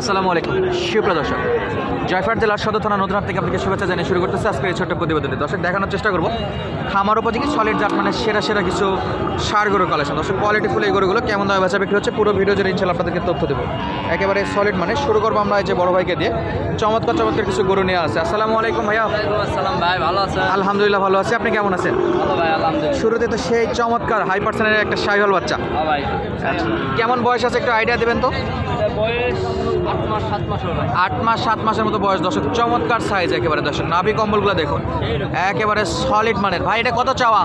আসসালামু আলাইকুম। সুপ্রিয় দর্শক জয়ফার জেলার সদর থানা নতুন থেকে আপনাকে শুভেচ্ছা জানিয়ে শুরু করতেছে আজকের এই ছোট্ট প্রতিবেদনে দর্শক দেখানোর চেষ্টা করব। খামার উপযোগী সলিড জাত মানে সেরা সেরা কিছু সার গরু কালেকশন দর্শক কোয়ালিটি ফুল এই গরুগুলো কেমন দামে বেচা বিক্রি হচ্ছে পুরো ভিডিও জুড়ে ইনশাল্লাহ আপনাদেরকে তথ্য দেবো। একেবারে সলিড মানে শুরু করব আমরা এই যে বড় ভাইকে দিয়ে। চমৎকার চমৎকার কিছু গরু নিয়ে আসে আসসালামু আলাইকুম ভাইয়া। আসসালাম ভাই ভালো আছেন? আলহামদুলিল্লাহ ভালো আছি। আপনি কেমন আছেন? ভালো ভাই আলহামদুলিল্লাহ। শুরুতে তো সেই চমৎকার হাই পার্সেন্টের একটা সাইহল বাচ্চা। হ্যাঁ ভাই। কেমন বয়স আছে একটু আইডিয়া দেবেন তো? বয়স আট মাস সাত মাস আট মাস সাত মাসের মতো বয়স দর্শক চমৎকার সাইজ একেবারে দর্শক। নাভি কম্বলগুলো দেখুন। একেবারে সলিড মানের। ভাই এটা কত চাওয়া?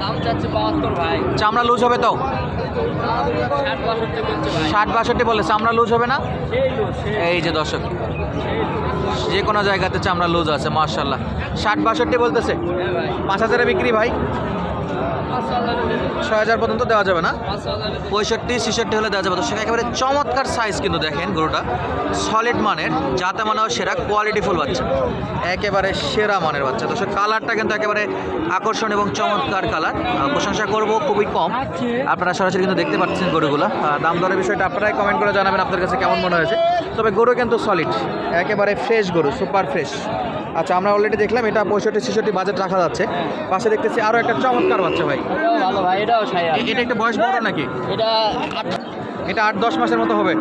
দাম চাচ্ছে বাহাত্তর ভাই। চামড়া লুজ হবে তো? ষাট বাষট্টি বলে চামড়া লুজ হবে না? এই যে দর্শক। যে কোনো জায়গাতে চামড়া লুজ আছে মার্শাল্লাহ ষাট বাষট্টি বলতেছে? হ্যাঁ পাঁচ হাজারে বিক্রি ভাই? ছয় হাজার পর্যন্ত দেওয়া যাবে না। পঁয়ষট্টি, ছেষট্টি হলে দেওয়া যাবে। তো দর্শক একেবারে চমৎকার সাইজ কিন্তু দেখেন গরুটা। সলিড মানের, যাতে মানে সেরা কোয়ালিটি ফুল বাচ্চা। একেবারে সেরা মানের বাচ্চা। দর্শক কালারটা কিন্তু একেবারে আকর্ষণ এবং চমৎকার কালার প্রশংসা করব খুবই কম। আপনারা সরাসরি কিন্তু দেখতে পাচ্ছেন গরুগুলো। দাম দরের বিষয়টা আপনারাই কমেন্ট করে জানাবেন আপনার কাছে কেমন মনে হয়েছে। তবে গরু কিন্তু সলিড একেবারে ফ্রেশ গরু সুপার ফ্রেশ আচ্ছা আমরা অলরেডি দেখলাম এটা পঁয়ষট্টি ছেষট্টি বাজেট রাখা যাচ্ছে। পাশে দেখতেছি আরও একটা চমৎকার বাচ্চা ভাই। ভালো ভাই এটাও এটা একটা বয়স বড় নাকি? এটা এটা আট দশ মাসের মতো হবে।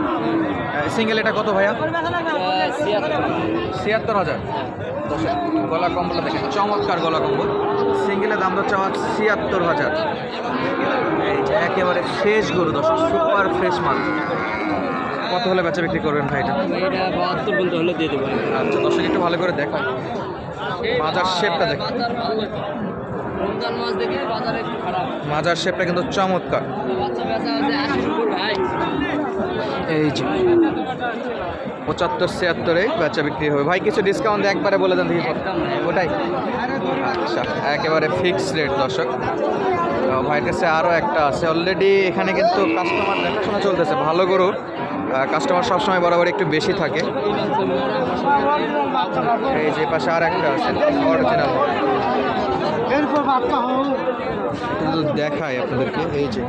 সিঙ্গেল এটা কত ভাইয়া? ছিয়াত্তর হাজার। গলা কম্বল দেখেন চমৎকার গলা কম্বল। সিঙ্গেলের দাম হচ্ছে আমার ছিয়াত্তর হাজার। এই যে একেবারে ফ্রেশ গরু দশ সুপার ফ্রেশ মাল। কত হলে বেচা বিক্রি করবেন ভাই এটা? এটা বাহাত্তর পর্যন্ত হলে দিয়ে দেবো। আচ্ছা দর্শক একটু ভালো করে দেখো মাজার শেপটা দেখো বাজার ভালো রমজান মাস দেখে বাজার একটু খারাপ। মাজার শেপটা কিন্তু চমৎকার। বাচ্চা এই যে পঁচাত্তর ছিয়াত্তরে বেচা বিক্রি হবে। ভাই কিছু ডিসকাউন্ট একবারে বলে দেন দেখি। ওটাই। আচ্ছা একেবারে ফিক্স রেট দর্শক। ভাইয়ের কাছে আরও একটা আছে। অলরেডি এখানে কিন্তু কাস্টমার দেখাশোনা চলতেছে। ভালো গরু কাস্টমার সবসময় বরাবর একটু বেশি থাকে। এই যে পাশে আর একটা আছে অরিজিনাল দেখায় আপনাদেরকে, এই যে।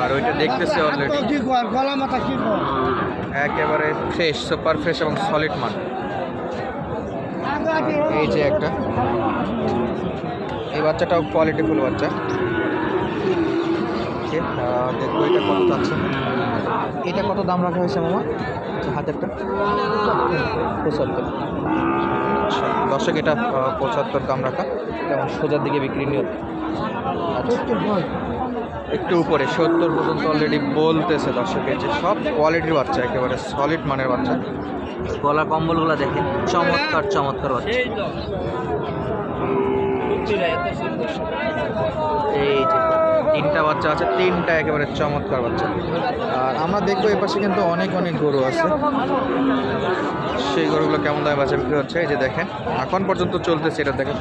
আর ওইটা দেখতেছে অলরেডি একেবারে ফ্রেশ সুপার ফ্রেশ এবং সলিড মান এই যে একটা। এই বাচ্চাটাও কোয়ালিটিফুল বাচ্চা। Okay, দেখব এটা কত চাচ্ছে এটা কত দাম রাখা হয়েছে মামা? আচ্ছা, হাতেরটা পঁচাত্তর। আচ্ছা, দর্শক এটা পঁচাত্তর দাম রাখা। এবং সোজার দিকে বিক্রি নিয়ত আচ্ছা একটু উপরে সত্তর পর্যন্ত অলরেডি বলতেছে দর্শকের যে সব কোয়ালিটির বাচ্চা একেবারে সলিড মানের বাচ্চা। গলা কম্বলগুলো দেখেন চমৎকার চমৎকার বাচ্চা। এই যে তিনটা বাচ্চা আছে, তিনটা একেবারে চমৎকার বাচ্চা। আর আমরা দেখব এই পাশে কিন্তু অনেক অনেক গরু আছে। সেই গরুগুলো কেমন দামে বাচ্চা বিক্রি হচ্ছে, এই যে দেখেন, এখন পর্যন্ত চলতেছে এটা দেখেন।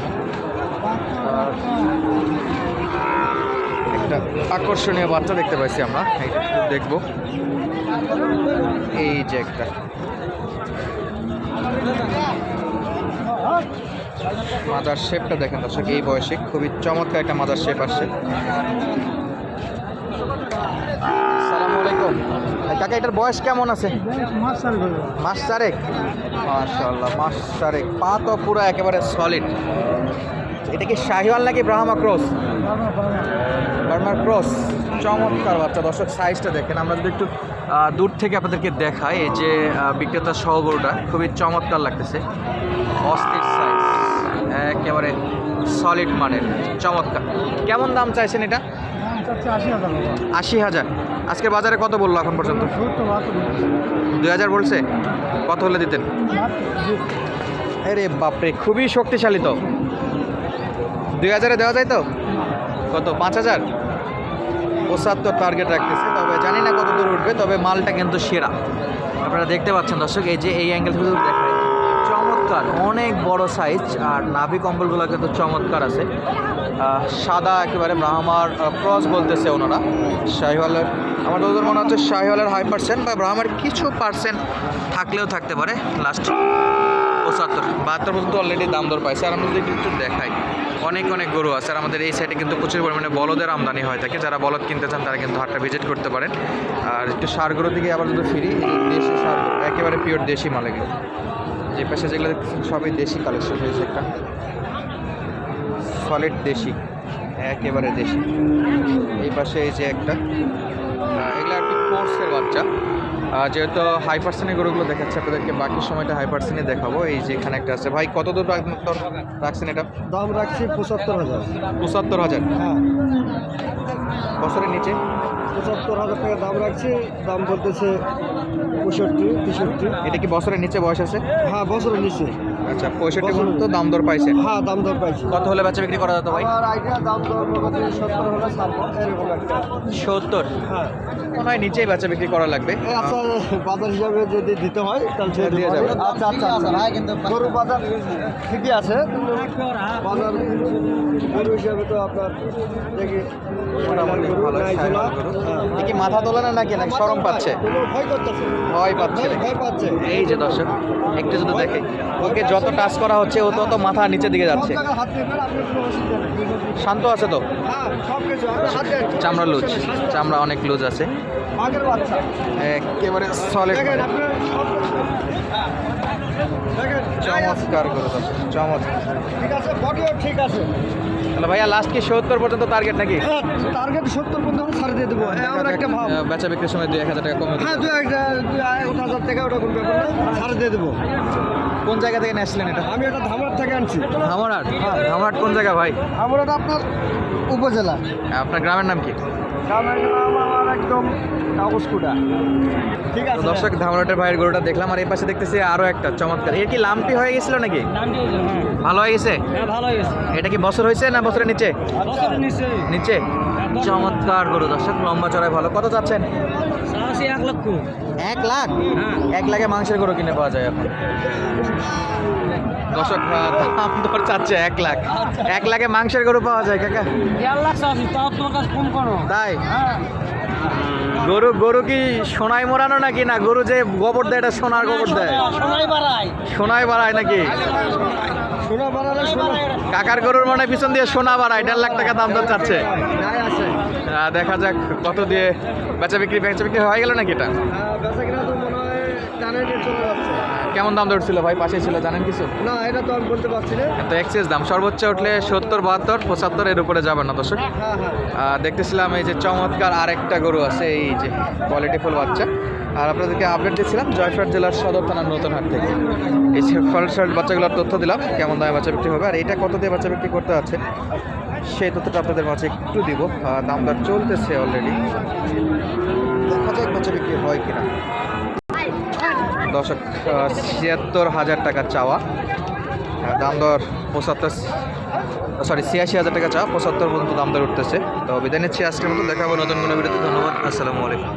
একটা আকর্ষণীয় বাচ্চা দেখতে পাইছি আমরা দেখব। এই যে একটা। মাজার শেপটা দেখেন দর্শক এই বয়সে খুবই চমৎকার একটা মাজার শেপ আসছে। আসসালামু কাকা এটার বয়স কেমন আছে? মাস চারেক। মাশাল্লাহ মাস চারেক। পা তো পুরো একেবারে সলিড এটা কি শাহিওয়াল নাকি ব্রাহ্মা ক্রস? বার্মার ক্রস। চমৎকার বাচ্চা। দর্শক সাইজটা দেখেন। আমরা যদি একটু দূর থেকে আপনাদেরকে দেখাই এই যে আহ, বিক্রেতা সহ খুবই চমৎকার লাগতেছে। অস্থির সাইজ সলিড মানের, চমৎকার। কেমন দাম চাইছেন এটা? আশি হাজার। আজকে বাজারে কত বলল এখন পর্যন্ত? দুই হাজার বলছে। কত হলে দিতেন? আরে বাপরে, খুবই শক্তিশালী তো। দুই হাজারে দেওয়া যায় তো? কত? পাঁচ হাজার? পঁচাত্তর টার্গেট রাখতেছে। তবে জানি না কত দূর উঠবে, তবে মালটা কিন্তু সেরা। আপনারা দেখতে পাচ্ছেন দর্শক, এই যে এই অ্যাঙ্গেল থেকে চমৎকার, অনেক বড় সাইজ আর নাভি কম্বলগুলো কিন্তু চমৎকার আছে। সাদা একেবারে ব্রাহ্মার ক্রস বলতেছে ওনারা। শাহিওয়ালের, আমার যতদূর মনে হচ্ছে শাহিওয়ালের হাই পার্সেন্ট বা ব্রাহ্মার কিছু পার্সেন্ট থাকলেও থাকতে পারে। লাস্ট পঁচাত্তর বাহাত্তর পর্যন্ত অলরেডি দাম দর পাইছে। আর আমরা যদি একটু দেখাই, অনেক অনেক গরু আছে। আর আমাদের এই সাইডে কিন্তু প্রচুর পরিমাণে বলদের আমদানি হয় থাকে। যারা বলদ কিনতে চান, তারা কিন্তু হাটটা ভিজিট করতে পারেন। আর একটু সার গরুর দিকে আবার যদি ফিরি দেশি সার, একেবারে পিওর দেশি মাল এগুলো যে পাশে যেগুলো দেখতেছেন, সবই দেশি কালেকশন হয়েছে একটা। সলিড দেশি, একেবারে দেশি। এই পাশে এই যে একটা এগুলো একটি কোর্সের বাচ্চা। যেহেতু হাই পার্সেন্টের গরুগুলো দেখাচ্ছে আপনাদেরকে বাকি সময়টা হাই পার্সেন্টে দেখাবো। এই যে এখানে একটা আছে। ভাই কত দূর রাখছেন এটা? দাম রাখছি পঁচাত্তর হাজার। পঁচাত্তর হাজার? হ্যাঁ। বছরের নিচে? পঁচাত্তর হাজার টাকা দাম রাখছি। দাম বলতেছে পঁয়ষট্টি তেষট্টি। এটা কি বছরের নিচে বয়স আছে? হ্যাঁ বছরের নিচে। আচ্ছা পঁয়ষট্টি পর্যন্ত দাম দর পাইছেন হ্যাঁ দাম দর পাইছি। কত হলে বাচ্চা বিক্রি করা যেত ভাই? আমার আইডিয়া দাম দর সত্তর হলে এরকম একটা। সত্তর? হ্যাঁ। মনে হয় নিচেই বাচ্চা বিক্রি করা লাগবে। আচ্ছা বাজার হিসাবে যদি দিতে হয় তাহলে ছেড়ে দিয়ে যাবে। আচ্ছা আচ্ছা আচ্ছা। গরু বাজার ঠিকই আছে। বাজার গরু হিসাবে তো আপনার দেখি মোটামুটি ভালো। গরু। হ্যাঁ। মাথা তোলে না নাকি নাকি? সরম পাচ্ছে? ভয় পাচ্ছে। ভয় পাচ্ছে। এই যে দর্শক একটু যদি দেখে। ওকে যত টাচ করা হচ্ছে ও তত মাথা নিচের দিকে যাচ্ছে। শান্ত আছে তো চামড়া লুজ চামড়া অনেক লুজ আছে। একেবারে সলিড চমৎকার করে চমৎকার। ঠিক আছে, বডিও ঠিক আছে। তাহলে ভাইয়া লাস্ট কি সত্তর পর্যন্ত টার্গেট নাকি? হ্যাঁ, টার্গেট সত্তর পর্যন্ত ছাড়ে দিয়ে দেবো। হ্যাঁ, আমার একটা ভাব বেচা বিক্রির সময় দুই এক হাজার টাকা কমে হ্যাঁ দুই এক হাজার টাকা ওটা কোনো ব্যাপার না ছাড়ে দিয়ে দেবো। কোন জায়গা থেকে নিয়ে এটা? আমি এটা ধামার থেকে আনছি। ধামরাট ধামরাট কোন জায়গা ভাই? আমার এটা আপনার উপজেলা। আপনার গ্রামের নাম কি? আমার একদম কাগজকুটা ঠিক আছে দর্শক ধামরাটের ভাইয়ের গরুটা দেখলাম আর এই পাশে দেখতেছি আরও একটা চমৎকার। এর কি লাম্পি হয়ে গেছিল নাকি? ভালো হয়ে গেছে? হ্যাঁ ভালো হয়ে গেছে। এটা কি বছর হয়েছে না বছরের নিচে? নিচে। চমৎকার গরু দর্শক লম্বা চড়াই ভালো। কত চাচ্ছেন? এক লক্ষ। এক লাখ? হ্যাঁ। এক লাখে মাংসের গরু কিনে পাওয়া যায় এখন। দর্শক দাম দর চাচ্ছে এক লাখ। এক লাখে মাংসের গরু পাওয়া যায় কাকা? দেড় লাখ চাষি তাও তোমার কাছে কম করো। তাই? হ্যাঁ। গরু গরু কি সোনায় মোড়ানো নাকি? না গরু যে গোবর দেয় এটা সোনার গোবর দেয়? সোনায় বাড়ায়। নাকি? সোনা বানালে সোনা। কাকার গরুর মনে পিছন দিয়ে সোনা বাড়ায় দেড় লাখ টাকা দাম দর চাচ্ছে। দেখা যাক কত দিয়ে বেচা বিক্রি বেচা বিক্রি হয়ে গেল নাকি এটা? রেট চলে যাচ্ছে। কেমন দাম দর ছিল ভাই? পাশে ছিল জানেন কিছু? না এটা তো আমি বলতে পারছি না। তো এক্সেস দাম। সর্বোচ্চ উঠলে সত্তর বাহাত্তর পঁচাত্তর এর উপরে যাবে না দর্শক। হ্যাঁ হ্যাঁ। দেখতেছিলাম এই যে চমৎকার আরেকটা গরু আছে এই যে কোয়ালিটিফুল বাচ্চা। আর আপনাদেরকে আপডেট দিচ্ছিলাম জয়ফাট জেলার সদর থানার নতুন হাট থেকে। এই ফলসার বাচ্চাগুলোর তথ্য দিলাম কেমন দামে বাচ্চা বিক্রি হবে আর এটা কত দিয়ে বাচ্চা বিক্রি করতে আছে সেই তথ্যটা আপনাদের মাঝে একটু দিব। দাম দর চলতেছে অলরেডি দেখা যাক বাচ্চা বিক্রি হয় কিনা। দশক ছিয়াত্তর হাজার টাকা চাওয়া। দাম দর পঁচাত্তর সরি ছিয়াশি হাজার টাকা চাওয়া, পঁচাত্তর পর্যন্ত দাম দর উঠতেছে। তো বিদায় নিচ্ছি আজকের মতো, দেখাবো নতুন কোনো ভিডিওতে, ধন্যবাদ, আসসালামু আলাইকুম।